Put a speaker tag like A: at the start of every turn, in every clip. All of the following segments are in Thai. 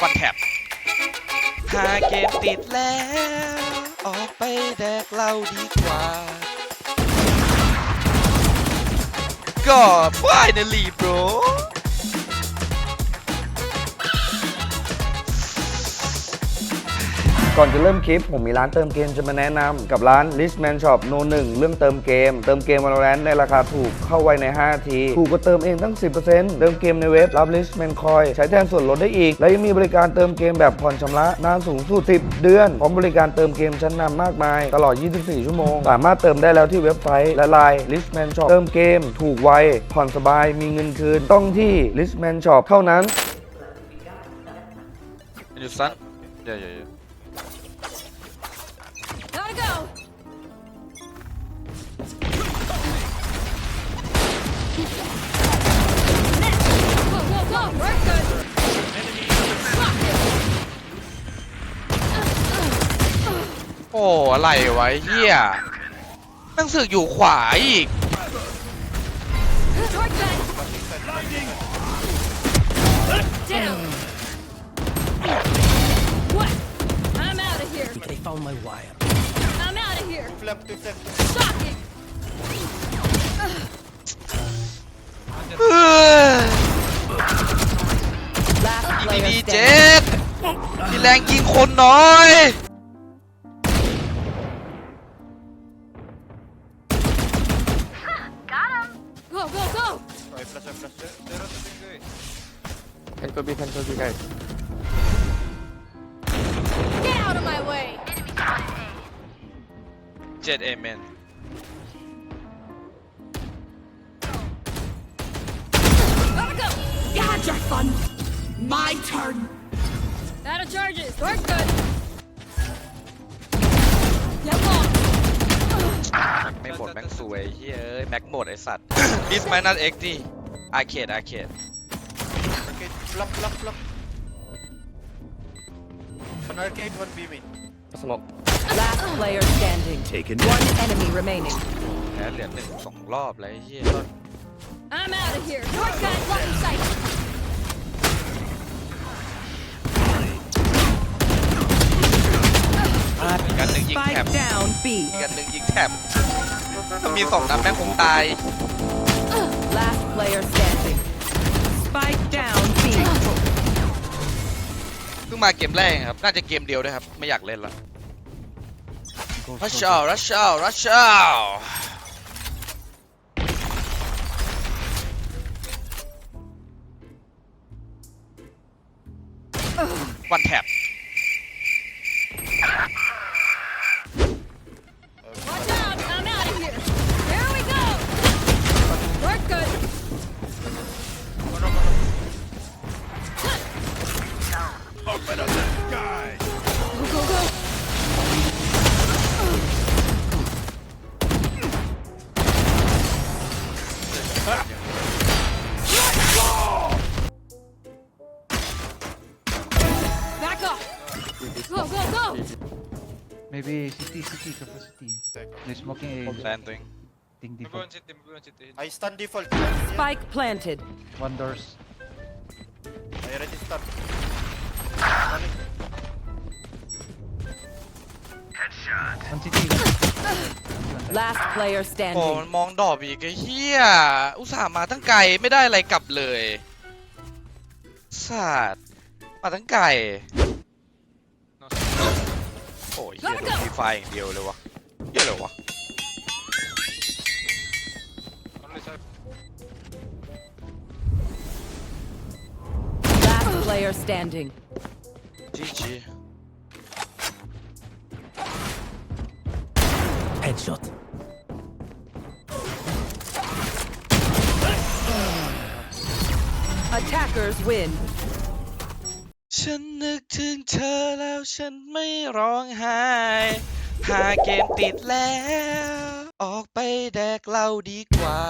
A: วันแท็บหาเกมติดแล้ว ออกไปแดกเหล้าดีกว่า ก็ finally bro
B: ก่อนจะเริ่มคลิป ผมมีร้านเติมเกมจะมาแนะนำกับร้าน Listman Shop No 1เรื่องเติมเกม เติมเกม Valorant ในราคาถูกเข้าไวใน5นาที ถูกกว่าเติมเองตั้ง 10%เติมเกมในเว็บรับ Listman Coin ใช้แทนส่วนลดได้อีก และยังมีบริการเติมเกมแบบผ่อนชำระนานสูงสุด 10 เดือน พร้อมบริการเติมเกมชั้นนำมากมาย ตลอด 24 ชั่วโมง สามารถเติมได้แล้วที่เว็บไซต์และไลน์ Listman Shop เติมเกม ถูกไวผ่อนสบายมีเงินคืนต้องที่ Listman Shop เท่านั้น
A: อยู่สั้น อ้อะไรวะไอ้เฮียแม่งสึกอยู่ขวาอีก
C: Torch gun! Down! What? I'm out of here!
D: They found my wire.
C: I'm out of here!
E: Left to left.
C: Shocking!
A: เฮ้ย
F: Last
A: ยิง
F: player
A: ดีๆ
F: standing.
A: เจ็ดมีแรงยิงคนน้อย
B: guys
C: Get out of my way!
A: เจ็ดเอเมน
C: Gotta go!
F: You had your fun. My turn.
C: Out of charges! We're good! Get long!
A: แม็กไม่หมดแม็กสวยเฮ้ยเอ้ยแม็กหมดไอสัตว์ดิสไมนัสเอ็กซ์ดิอาร์เคดอาร์เคด
E: Arcade. Flop, flop, flop. One arcade, one B main.
B: smoke
F: Last player standing.
D: Taken.
F: One enemy remaining.
A: แพ้เหลือหนึ่งสองรอบเลยไอ้เฮีย
C: I'm out of here! Torch gun! Blocking sight!
A: อีกอันหนึ่งยิงแถบ
F: Spike down B.
A: อีกอันหนึ่งยิงแถบถ้ามีสองนัดแม่งคงตาย
F: Last player standing. Spike down B.
A: เพิ่งมาเกมแรกครับ น่าจะเกมเดียวด้วยครับ ไม่อยากเล่นละรัชเชลรัชเชลรัชเชลวันแท็บ
C: Back off! Go, go, go!
G: Maybe city, city, capacity. They're smoking a
A: แซนตัวเอง
G: thing default.
E: I stand default.
F: Spike planted.
G: One doors.
E: I already stand.
G: One city.
F: Last player
A: โอ้
F: standing.
A: มันมองดอบอีกไอ้เหี้ยอุตส่าห์มาตั้งไกลไม่ได้อะไรกลับเลยสัตว์มาตั้งไกลโอ้ยเหี้ยโดนฟรีไฟอย่างเดียวเลยวะเหี้ยเลยวะ
F: Last player standing.
A: จี
D: Headshot.
F: Attackers win.
A: ฉันนึกถึงเธอแล้วฉันไม่ร้องไห้หาเกมติดแล้ว ออกไปแดกเหล้าดีกว่า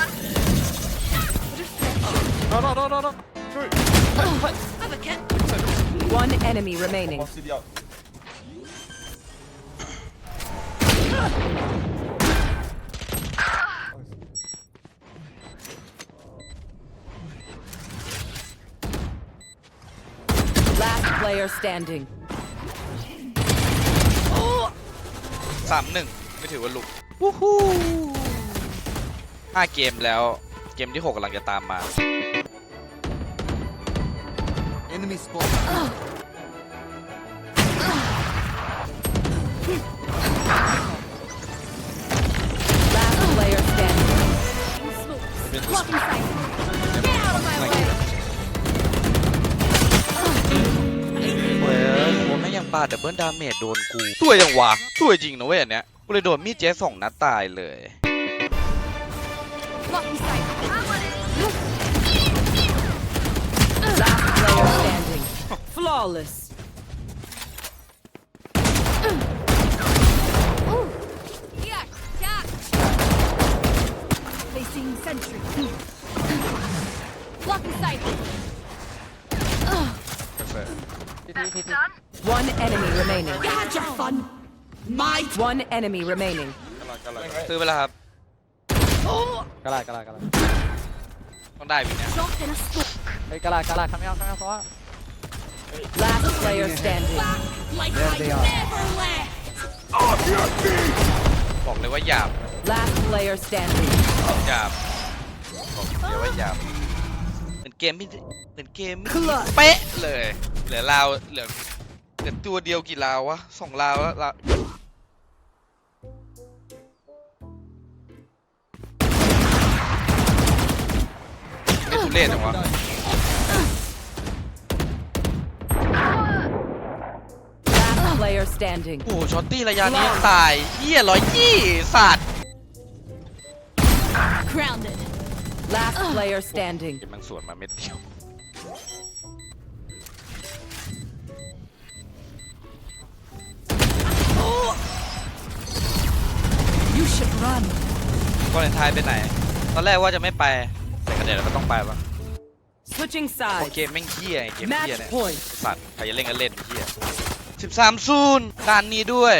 F: One No, no, no, no, no. Shoot. Have a kid. One enemy remaining. One CD out. Last player standing.
A: สามหนึ่งไม่ถือว่าลุกวู้ฮู้ห้าเกมแล้วเกมที่หกกำลังจะตามมา
F: Last player standing.
C: Blocking sight. Get out of my way.
A: เว้ยโอ้แม่งยังปาดับเบิลดาเมจโดนกูตัวยังวะตัวจริงนะเว้ยอันเนี้ยกูเลยโดนมีดเจ๊สองนัดตายเลย
C: Blocking sight.
F: Flawless.
C: Yeah, yeah. Placing sentry. Blocking sight.
F: One enemy remaining.
C: Had your fun.
F: One enemy remaining.
A: ซื้อไปแล้วครับ
D: กระลากระลากระลา
A: ต้องได้พี่เนี่ย
C: Drop in a spook.
D: เฮ้ยกระลากระลาทำยังทำยังเพราะว่า
F: Last player standing.
C: Like
D: There
C: I
D: they are.
C: never left.
A: บอกเลยว่าหยาบ
F: Last player standing.
A: หยาบบอกเดี๋ยวว่าหยาบเหมือนเกมที่เหมือนเกมเป๊ะเลย เหลือลาวเหลือเหลือตัวเดียวกี่ลาววะสองลาวแล้วลาว ไม่ทุเรศจังวะ
F: Last player standing.
A: โอ้โหช็อตตี้ระยะนี้ยังตายเฮียร้อยยี่สัตว์
C: Grounded.
F: Last player standing.
A: เกมมันสวนมาเม็ดเดียว
C: You should run.
A: วาเลนไทน์ไปไหน ตอนแรกว่าจะไม่ไป แต่ก็เดี๋ยวเราก็ต้องไปวะ
F: Switching
A: โอ
F: sides.
A: เคแม่งเฮียไอ้เกมเฮีย
F: Match
A: เนี่ย
F: point.
A: สัตว์ใครจะเล่นก็เล่นไอ้เฮีย สิบสามศูนย์ด่านนี้ด้วย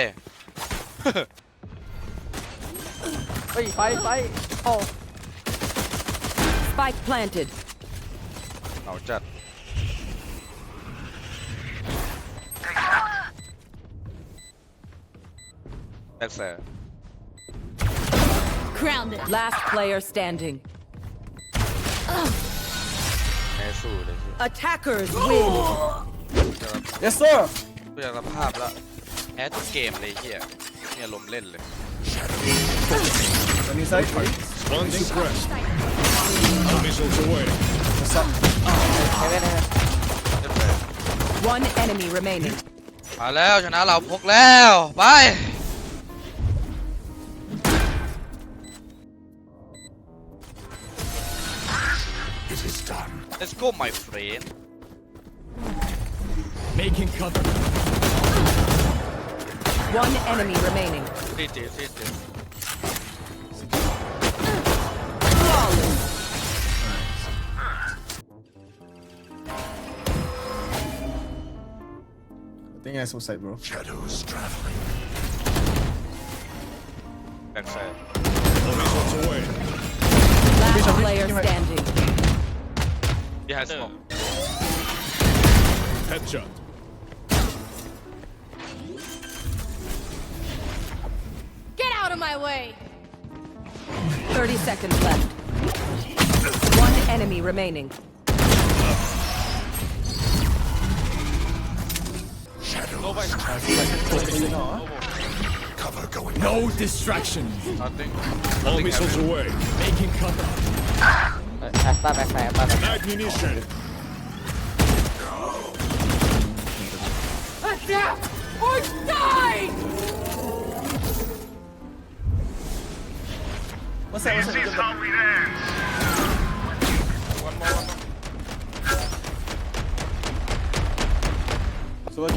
D: เฮ้ยไฟไฟโอ้
F: Spike planted.
A: เอาจัดแบ็กเซอร์
C: Grounded.
F: Last player standing.
A: แม่สู้เลยพี่
F: Attackers win.
D: yes sir
A: กูอยากรับภาพแล้วแพ้ทุกเกมเลยเฮียเนี่ยลมณ์เล่นเลย
D: วันนี้ไซส์
H: One suppressed. All missiles away.
D: เฮเว่นเฮเว่น
A: เรียบร้อย
F: One enemy remaining.
A: มาแล้วชนะเราพกแล้ว ไป
H: It is done.
A: let's go my friend
H: Making cover.
F: One enemy remaining.
A: ซีจีซีจี
F: Flawless.
I: I think I saw side, bro.
H: Shadows traveling.
A: แบ็กไซด์
H: All missiles away.
F: Last player standing.
A: behind smoke
H: Headshot.
C: of my way.
F: 30 seconds left. One enemy remaining.
H: Cover going No distractions.
A: Nothing.
H: All missiles away. Making cover.
D: F5, F5, F5. Light munition. Attack or die! าแบ็คไซด์แอสตาแบ็ค
H: Ammunition.
C: Adapt or die.
I: What's that? What's that? So what?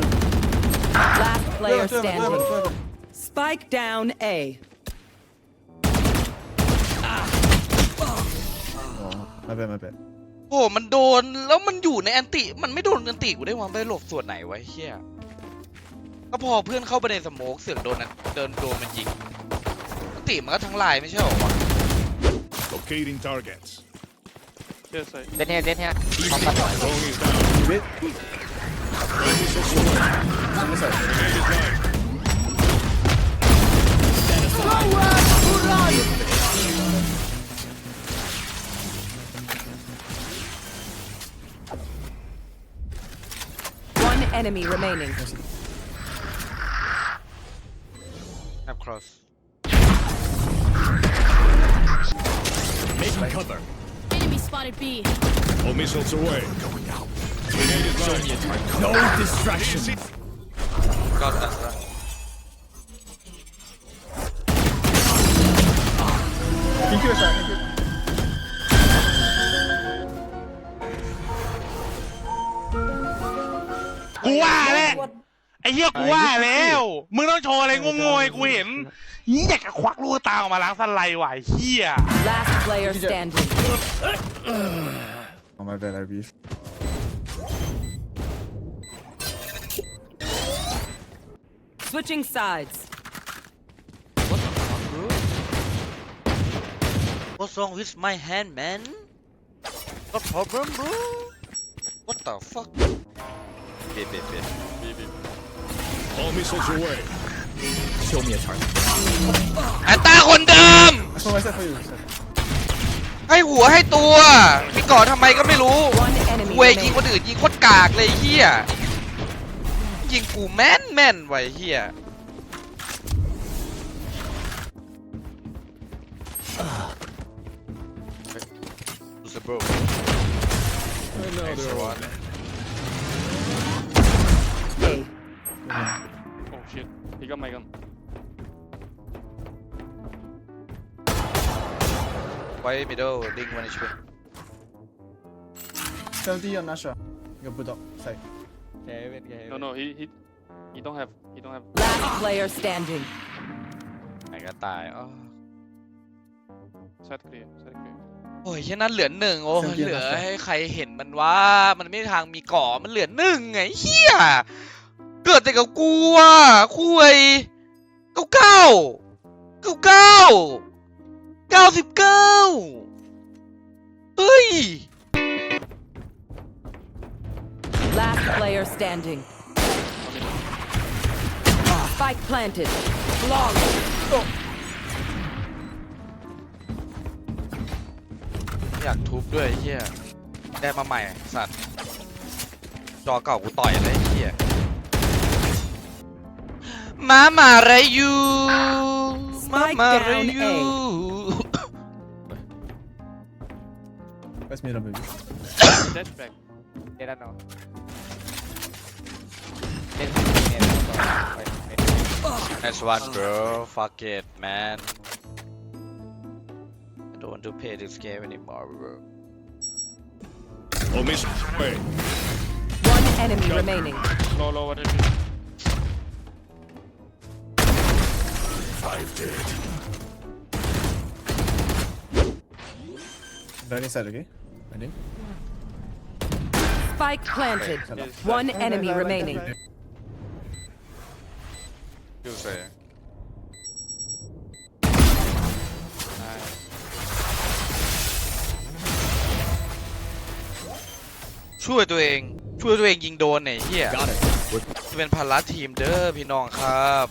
F: Last player
I: Two heaven, two heaven,
F: standing.
I: two heaven.
F: Spike down A.
I: My bad, my bad.
A: โอ้ มันโดน แล้วมันอยู่ในแอนติ มันไม่โดนแอนติกูได้วางไปหลบส่วนไหนวะไอ้เฮียก็พอเพื่อนเข้าไปในสโมกเสือกโดนอันเดินโดนมันยิงแอนติมันก็ทั้งลายไม่ใช่เหรอวะ
H: Locating targets.
D: เดนเฮียเดนเฮียพร้อมกันหน่อย
H: Drone is down.
I: You wait.
F: One enemy remaining.
H: Missiles away. Going out. Grenade is live. No distractions.
A: Got that right.
I: Thank you, sir. Thank you.
J: กูว่าแล้วไอ้เหี้ยกูว่าแล้ว มึงต้องโชว์อะไรงงๆให้กูเห็นอยากจะควักลูกตาออกมาล้างสไลด์ว่ะไอ้เหี้ย
F: Last player standing.
I: Oh my bad, I beef.
F: Switching sides.
A: What's wrong with my hand man What problem bro What the fuck เบียดเบียดเบียด
H: All missiles away. Show me a target.
A: แอนต้าคนเดิม
I: I saw myself for you. Sir.
A: ให้หัวให้ตัวมีก่อทำไมก็ไม่รู้
F: One enemy
A: เวยยิง
F: remaining.
A: คนอื่นยิงโคตรกากเลยไอ้เฮียยิงกูแม่นแม่นไว้เฮีย Bro. Extra one.
F: A.
D: Oh shit. He got my gun.
A: Why middle? Ding one HP.
I: 70 on Nasha. You got bulldog side.
D: Kevin, Kevin. No, no, he he he don't have he don't have.
F: Last player standing.
A: ไหนก็ตายอ้อ
D: Side clear, side clear.
A: โอ้ยแค่นั้นเหลือหนึ่งโอ้ย
I: เมื่อกี้
A: เหลือ
I: นะ
A: ให้ใครเห็นมันว่า มันไม่มีทางมีก่อมันเหลือหนึ่งไงเฮียเกิดแต่กับกูอะคุยเก้าเก้าเก้าเก้า เก้าสิบเก้าเฮ้ย
F: Last player standing. Spike planted. Long.
A: อยากทุบด้วยไอ้เฮียได้มาใหม่สัตว์ จอเก่ากูต่อยเลยไอ้เฮียมามาไรยูมา
F: Spike
A: มาไร
F: down
A: ยู
F: A.
I: That's me, baby.
D: Dead back. They don't know.
A: Nice one, bro. Fuck it, man. I don't want to play this game anymore, bro.
H: Oh, All missiles away.
F: One enemy remaining.
D: Low, low, what is it?
H: Five dead.
I: Running side, okay? Running.
F: Spike planted.
D: Yes.
F: One enemy remaining.
A: You say. ช่วยตัวเอง ช่วยตัวเองยิงโดนไหนเฮีย
H: Got it.
A: จะเป็นภาระทีมเด้อพี่น้องครับ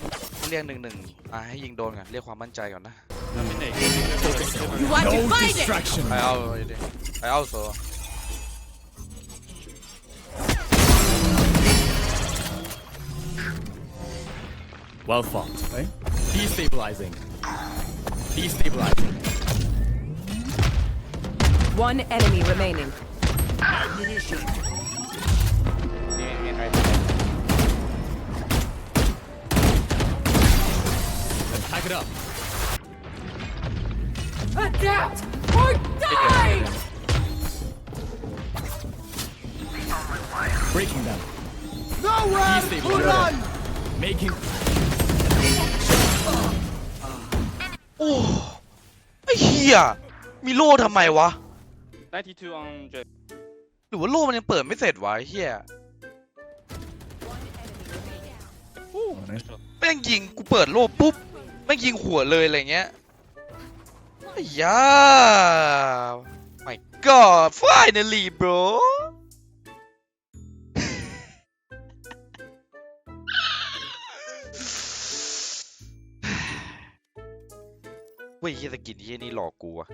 A: เรียกหนึ่งหนึ่งอะให้ยิงโดนก่อนเรียกความมั่นใจก่อนนะ
D: Dominate.
C: You want to
H: No
C: find it?
H: distraction.
A: ไอเอาดิไอเ I also. Uh,
H: well fought,
I: eh?
H: Destabilizing. Destabilizing.
F: One enemy remaining.
H: Ammunition. Let's pack it up.
C: Adapt or die!
H: Breaking them. Nowhere to run. Making
A: โอ้ไอ้เฮียมีโล่ทำไมวะ
D: 92 on jet.
A: หรือว่าโล่มันยังเปิดไม่เสร็จวะไอ้เฮีย
I: Oh, nice.
A: แม่งยิงกูเปิดโล่ปุ๊บแม่งยิงหัวเลยอะไรเงี้ยไอ้ยา my god finally bro เฮียสกินเฮียนี่หลอกกูอะ